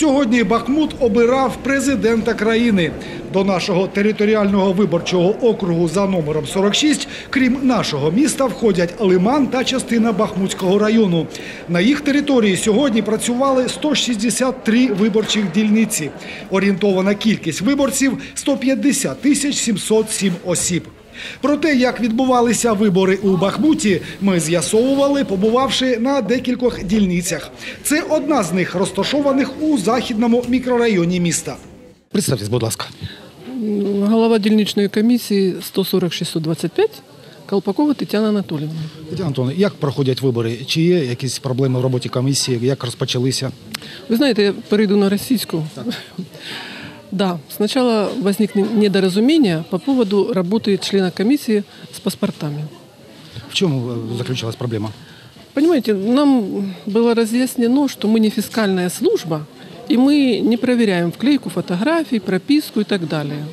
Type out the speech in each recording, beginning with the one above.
Сьогодні Бахмут обирав президента країни. До нашого територіального виборчого округу за номером 46, крім нашого міста, входять Лиман та частина Бахмутського району. На їх території сьогодні працювали 163 виборчих дільниці. Орієнтована кількість виборців 150 тисяч 707 осіб. Про те, як відбувалися вибори у Бахмуті, ми з'ясовували, побувавши на декількох дільницях. Це одна з них розташованих у західному мікрорайоні міста. Представтесь, будь ласка. Голова дільничної комісії 140-625 Колпакова Тетяна Анатолійовна. Тетяна Антоновна, як проходять вибори? Чи є якісь проблеми в роботі комісії? Як розпочалися? Ви знаєте, я перейду на російську. Да, сначала возникли недоразумения по поводу работы члена комиссии с паспортами. В чому е, заключалась проблема? Понимаете, нам было разъяснено, что мы не фискальная служба, и мы не проверяем вклейку фотографий, прописку и так далее.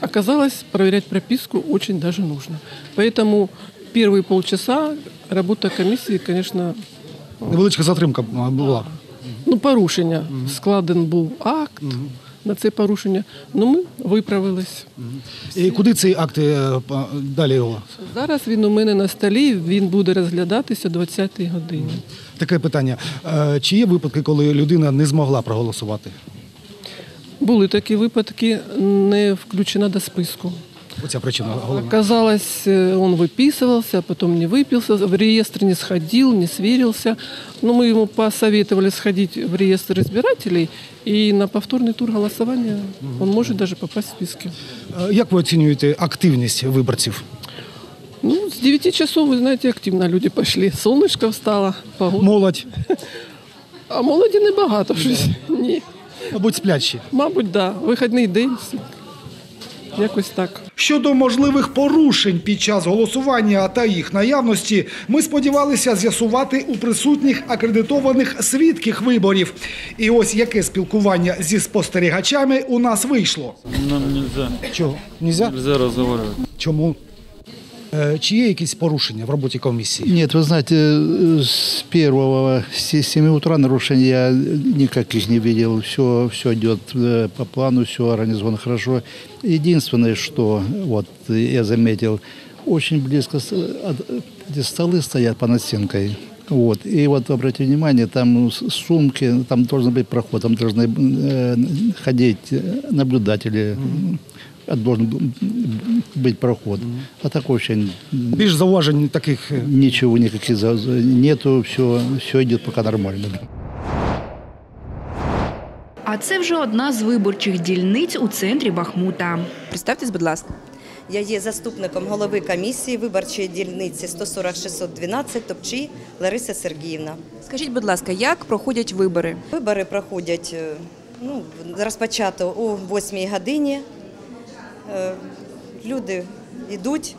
Оказалось, проверять прописку очень даже нужно. Поэтому первые полчаса работа комиссии, конечно, Невеличка затримка е, була. Ну, порушення. Складен був акт на це порушення. Ну, ми виправились. І куди цей акт е, па- далі його? Зараз він у мене на столі, він буде розглядатися о 20-й годині. Таке питання. Е, Чи є випадки, коли людина не змогла проголосувати? Були такі випадки, не включена до списку. Оця причина головна. Оказалось, э, он выписывался, а потом не выписался, в реестр не сходил, не сверился. Но мы ему посоветовали сходить в реестр избирателей, и на повторный тур голосования он может даже попасть в списки. Е, Як ви оцінюєте активність виборців? Ну, с 9 часов, вы знаете, активно люди пошли. Солнышко встало, погода. Молодь, А молоді небагато щось. Ні. мабуть, сплячі. Мабуть, да. Вихідний день. Якось так. Щодо можливих порушень під час голосування та їх наявності, ми сподівалися з'ясувати у присутніх акредитованих свідків виборів. І ось яке спілкування зі спостерігачами у нас вийшло. Нам нельзя, Чого? Нельзя? нельзя розговорювати. Чому? Е, Чи є якісь порушення в роботі комісії? Нет, вы знаете, э, с первого, с 7 утра нарушений я никаких не видел. Все, все идет э, по плану, все организовано хорошо. Единственное, что вот я заметил, очень близко с- от- эти столы стоят по настенкой. Вот. И вот обратите внимание, там с- сумки, там должен быть проход, там должны э, ходить э, наблюдатели, а Должен быть проход. А так очень Більш зауважень таких Ничего, никаких за- за- нету, все, все идет пока нормально. А це вже одна з виборчих дільниць у центрі Бахмута. Представтесь, будь ласка. Я є заступником голови комісії виборчої дільниці 140-612 Топчі Лариса Сергіївна. Скажіть, будь ласка, як проходять вибори? Вибори проходять е, ну, розпочато о 8 годині. Е, Люди йдуть,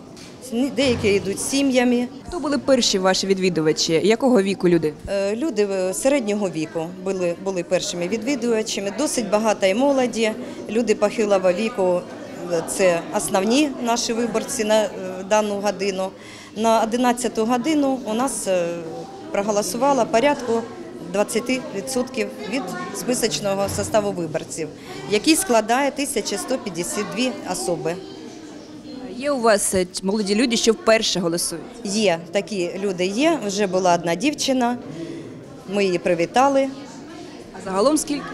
деякі йдуть з сім'ями. Хто були перші ваші відвідувачі? Якого віку люди? Е, Люди е, середнього віку були, були першими відвідувачами. Досить багато і молоді. Люди похилого віку це основні наші виборці на дану годину. На 11 годину у нас проголосувало порядку 20% від списочного составу виборців, який складає 1152 особи. Є у вас е, молоді люди, що вперше голосують? Є такі люди. Є вже була одна дівчина. Ми її привітали. А загалом скільки?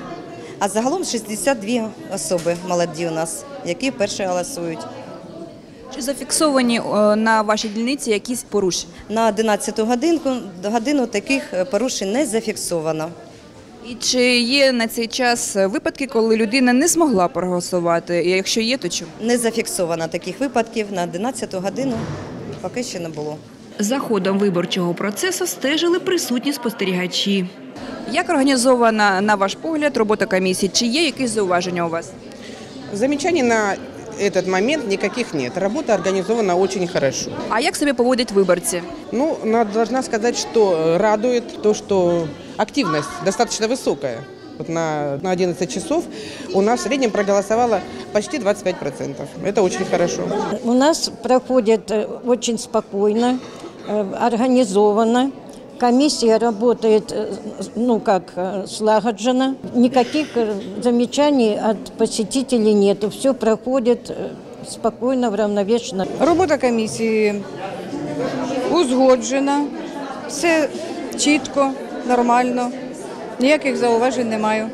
А загалом 62 особи молоді у нас, які перші голосують. Чи зафіксовані е, на вашій дільниці якісь порушення? На 11 годинку годину таких е, порушень не зафіксовано. І чи є на цей час випадки, коли людина не змогла проголосувати? І якщо є, то чому? Не зафіксовано таких випадків на 11 годину поки ще не було. За ходом виборчого процесу стежили присутні спостерігачі. Як організована, на ваш погляд, робота комісії? Чи є якісь зауваження у вас? Замечаний на этот момент никаких нет. Работа организована очень хорошо. А як себе поводять виборці? Ну, надо, должна сказать, что радует то, что активность достаточно высокая. Вот на, на 11 часов у нас в среднем проголосовало почти 25%. Это очень хорошо. У нас проходит э, очень спокойно, э, организованно. Комиссия работает, э, ну как, э, слагодженно. Никаких э, замечаний от посетителей нету. Все проходит э, спокойно, вравновешенно. Робота комісії узгоджена, все чітко, нормально, ніяких зауважень не маю.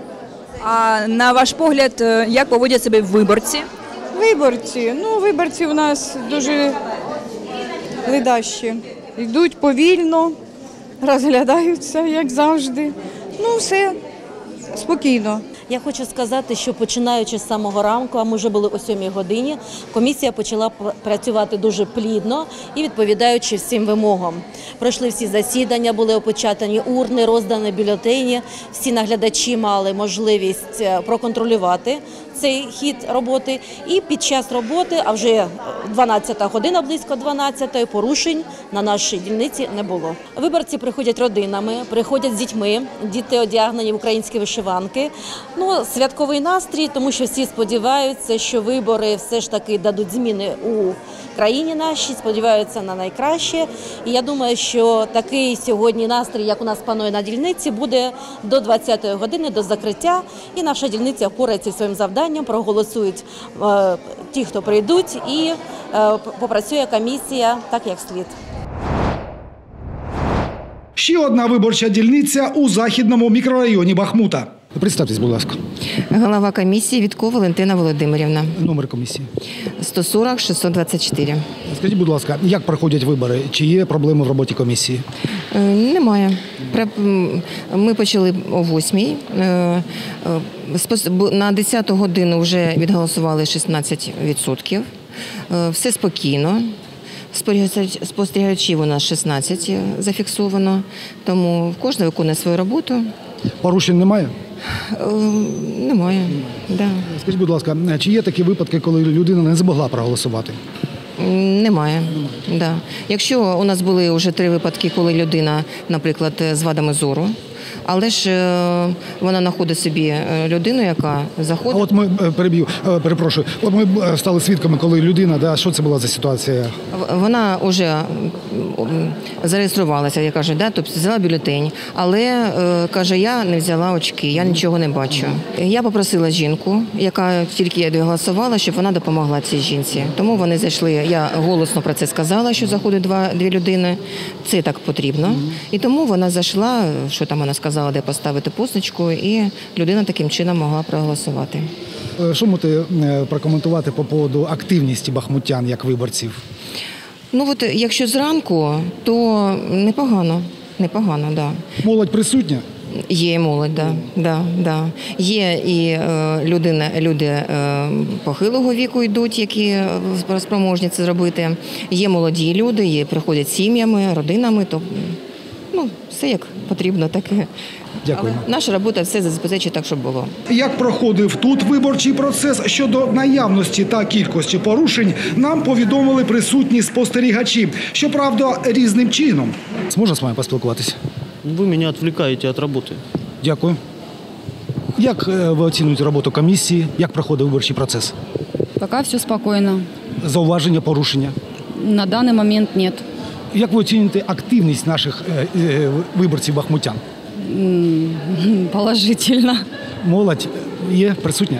А на ваш погляд, е, як поводять себе виборці? Виборці, ну виборці у нас дуже ледащі. Йдуть повільно, розглядаються, як завжди. Ну, все спокійно. Я хочу сказати, що починаючи з самого ранку, а ми вже були о 7 годині, комісія почала працювати дуже плідно і відповідаючи всім вимогам. Пройшли всі засідання, були опечатані урни, роздані бюлетені. Всі наглядачі мали можливість е, проконтролювати цей хід роботи. І під час роботи, а вже 12 година, близько 12 порушень на нашій дільниці не було. Виборці приходять родинами, приходять з дітьми. Діти одягнені в українські вишиванки. Ну, святковий настрій, тому що всі сподіваються, що вибори все ж таки дадуть зміни у країні нашій, сподіваються на найкраще. І я думаю, що такий сьогодні настрій, як у нас панує на дільниці, буде до 20-ї години, до закриття. І наша дільниця впорається своїм завданням, проголосують е, ті, хто прийдуть, і е, попрацює комісія так, як слід. Ще одна виборча дільниця у західному мікрорайоні Бахмута. Представтесь, будь ласка, Голова комісії Вітко Валентина Володимирівна. номер комісії. 140 624. Скажіть, будь ласка, як проходять вибори? Чи є проблеми в роботі комісії? Е, Немає. Ми почали о 8 На 10-ту годину вже відголосували 16%. Е, Все спокійно. Спостерігачів у нас 16 зафіксовано, тому кожен виконує свою роботу. Порушень немає? Е, Немає. Да. Скажіть, будь ласка, чи є такі випадки, коли людина не змогла проголосувати? Немає. Да. Якщо у нас були вже три випадки, коли людина, наприклад, з вадами зору, але ж е, вона знаходить собі е, людину, яка А заходить. от ми е, переб'ю, перепрошую. От ми стали свідками, коли людина, да, що це була за ситуація? Вона вже зареєструвалася, я кажу, да, тобто взяла бюлетень, але каже, я не взяла очки, я нічого не бачу. Я попросила жінку, яка тільки я голосувала, щоб вона допомогла цій жінці. Тому вони зайшли. Я голосно про це сказала, що заходить два дві людини. Це так потрібно. І тому вона зайшла, що там вона сказала, де поставити позначку, і людина таким чином могла проголосувати. Е, Що можете е, прокоментувати по поводу активності бахмутян як виборців? Ну от якщо зранку, то непогано. Непогано, да. Молодь присутня? Є і молодь, да, да, да. Є і е, людина, люди е, похилого віку йдуть, які е, спроможні це зробити. Є молоді люди, є приходять сім'ями, родинами. То ну, все як потрібно, таке. Дякую. Але наша робота все забезпечить так, щоб було. Як проходив тут виборчий процес щодо наявності та кількості порушень, нам повідомили присутні спостерігачі. Щоправда, різним чином. Можна з вами поспілкуватися? Вы меня отвлекаете от работы. Дякую. Як е, ви оцінюєте роботу комісії? Як проходив виборчий процес? Пока все спокойно. Зауваження, порушення? На данный момент нет. Як ви оціните активність наших е, е, виборців бахмутян? Положительно. Молодь є присутня?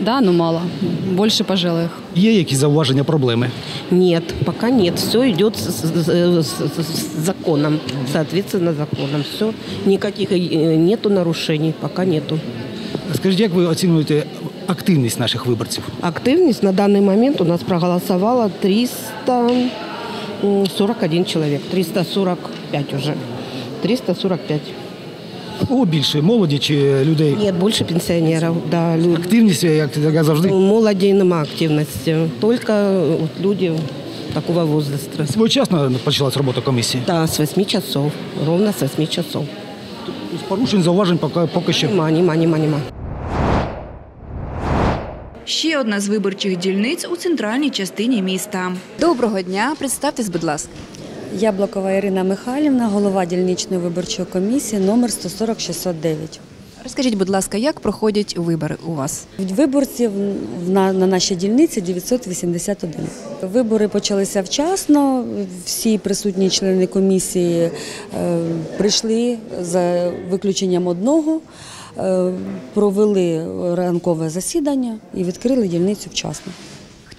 Да, но мало. Больше пожилых. Є якісь зауваження, проблеми? Нет, пока нет. Все идет с, с, с, с законом. Соответственно, законом. Все. Никаких э, нету нарушений. Пока нету. Скажіть, як ви оцінюєте активність наших виборців? Активність на даний момент у нас проголосувало 300... 41 человек, 345 уже. 345. О, більше молоді чи людей? Ні, більше пенсіонерів. Да, люд... Активність, як, як завжди? Ну, молоді нема активності. Тільки от люди такого возраста. Своєчасно почалась робота комісії? Так, да, з 8 часов. Ровно з 8 часов. З порушень, зауважень поки, поки ще? Нема, нема, нема, нема. Ще одна з виборчих дільниць у центральній частині міста. Доброго дня, представтесь, будь ласка. Яблокова Ірина Михайлівна, голова дільничної виборчої комісії номер 140 609. Розкажіть, будь ласка, як проходять вибори у вас? Виборців на, на нашій дільниці 981. Вибори почалися вчасно. Всі присутні члени комісії е, прийшли за виключенням одного, провели ранкове засідання і відкрили дільницю вчасно.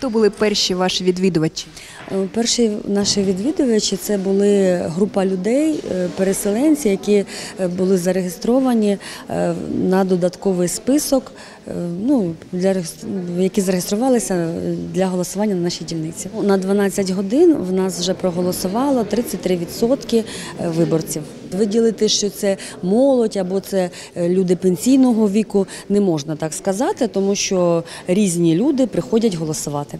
Хто були перші ваші відвідувачі? Е, Перші наші відвідувачі це були група людей, е, переселенці, які е, були зареєстровані е, на додатковий список, е, ну, для, які зареєструвалися е, для голосування на нашій дільниці. На 12 годин в нас вже проголосувало 33% виборців. Виділити, що це молодь або це е, люди пенсійного віку, не можна так сказати, тому що різні люди приходять голосувати.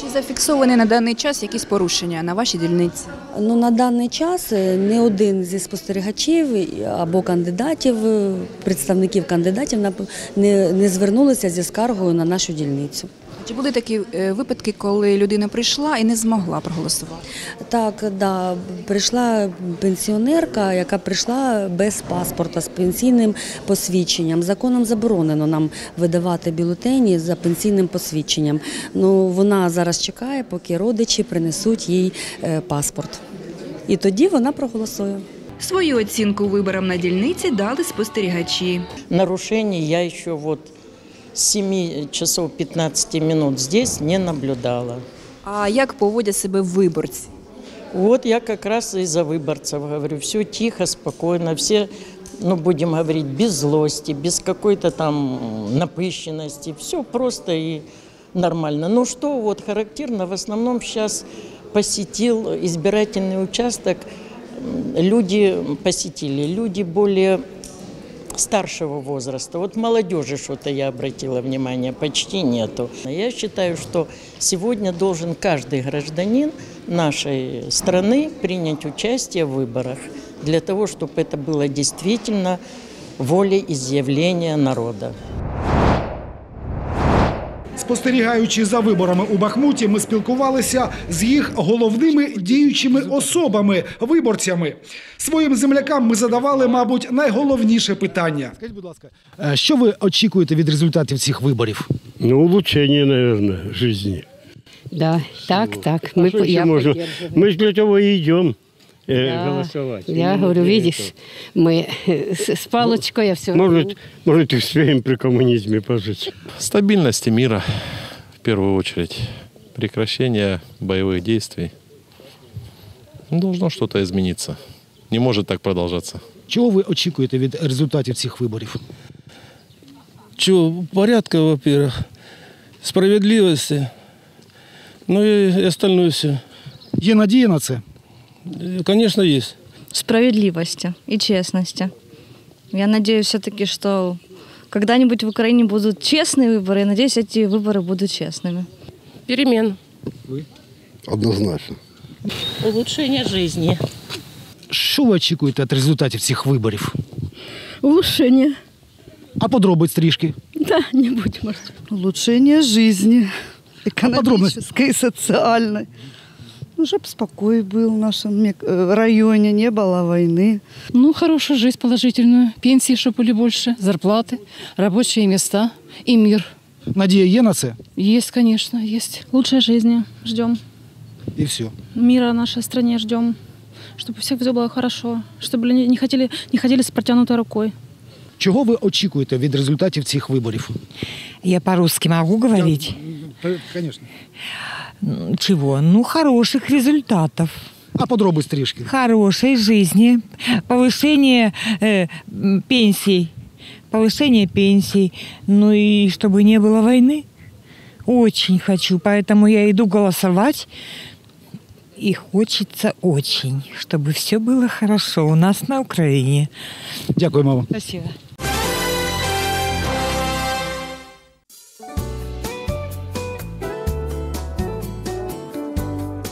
Чи зафіксовані на даний час якісь порушення на вашій дільниці? Ну на даний час е, не один зі спостерігачів або кандидатів, е, представників кандидатів не, не звернулися зі скаргою на нашу дільницю. Чи були такі е, випадки, коли людина прийшла і не змогла проголосувати? Так, да, прийшла пенсіонерка, яка прийшла без паспорта з пенсійним посвідченням. Законом заборонено нам видавати бюлетені за пенсійним посвідченням. Ну вона зараз чекає, поки родичі принесуть їй е, паспорт. І тоді вона проголосує. Свою оцінку виборам на дільниці дали спостерігачі. Нарушений я еще вот 7 часов 15 минут здесь не наблюдала. А як поводять себе виборці? Вот я как раз и за выборцев говорю. Все тихо, спокойно, все, ну, будем говорить, без злости, без какой-то там напыщенности. Все просто и нормально. Ну, что вот характерно, в основном сейчас посетил избирательный участок, м, люди посетили, люди более старшего возраста. Вот молодежи что-то я обратила внимание, почти нету. Я считаю, что сегодня должен каждый гражданин нашей страны принять участие в выборах для того, чтобы это было действительно волеизъявление народа. Спостерігаючи за виборами у Бахмуті, ми спілкувалися з їх головними діючими особами, виборцями. Своїм землякам ми задавали, мабуть, найголовніше питання. Скажіть, будь ласка, е, що ви очікуєте від результатів цих виборів? Ну, улучшение, наверное, жизни. Да, так, так. А Мы, что по- еще я можно? поддерживаю. Мы же для того и идем э, Да. голосовать. Я Именно говорю, для видишь, этого. мы э, с, с палочкой, я все Может, может, и успеем при коммунизме пожить. Стабильности мира, в первую очередь. Прекращение боевых действий. Ну, Должно что-то измениться. Не может так продолжаться. Чого ви очікуєте від результатів цих виборів? Чего? Порядка, во-первых, справедливости, ну и остальное все. Є надія на це? Конечно, есть. справедливости и честности. Я надеюсь все-таки, что когда-нибудь в Украине будут честные выборы, и надеюсь, эти выборы будут честными. Перемен. Однозначно. Улучшение жизни. Що ви очікуєте від результатів цих виборів? Улучшение. А подробиць трішки. Да, не будем. Улучшение жизни. Экономической и социальной. Ну, чтобы спокой был в нашем мек- э, районе, не было войны. Ну, хорошую жизнь положительную. Пенсии, чтобы были больше, зарплаты, рабочие места и мир. Надія є на це? Есть, конечно, есть. Лучшей жизни ждем. І все. Мира нашей стране ждем. Чтобы у всех все было хорошо. Чтобы люди не хотели, не ходили с протянутой рукой. Чого ви очікуєте від результатів цих виборів? Я по-русски могу говорить? Звісно. М, Чего? Ну, хороших результатов. А подробиць трішки? Хорошей жизни, повышение э, пенсий, повышение пенсий, ну и чтобы не было войны. Очень хочу, поэтому я иду голосовать. И хочется очень, чтобы все было хорошо у нас на Украине. Дякуємо вам. Спасибо.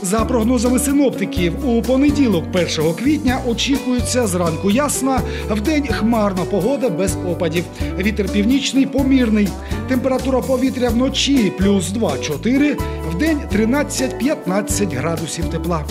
За прогнозами синоптиків, у понеділок, 1 квітня, очікується зранку ясна, вдень хмарна погода без опадів. Вітер північний помірний. Температура повітря вночі плюс 2-4, вдень 13-15 градусів тепла.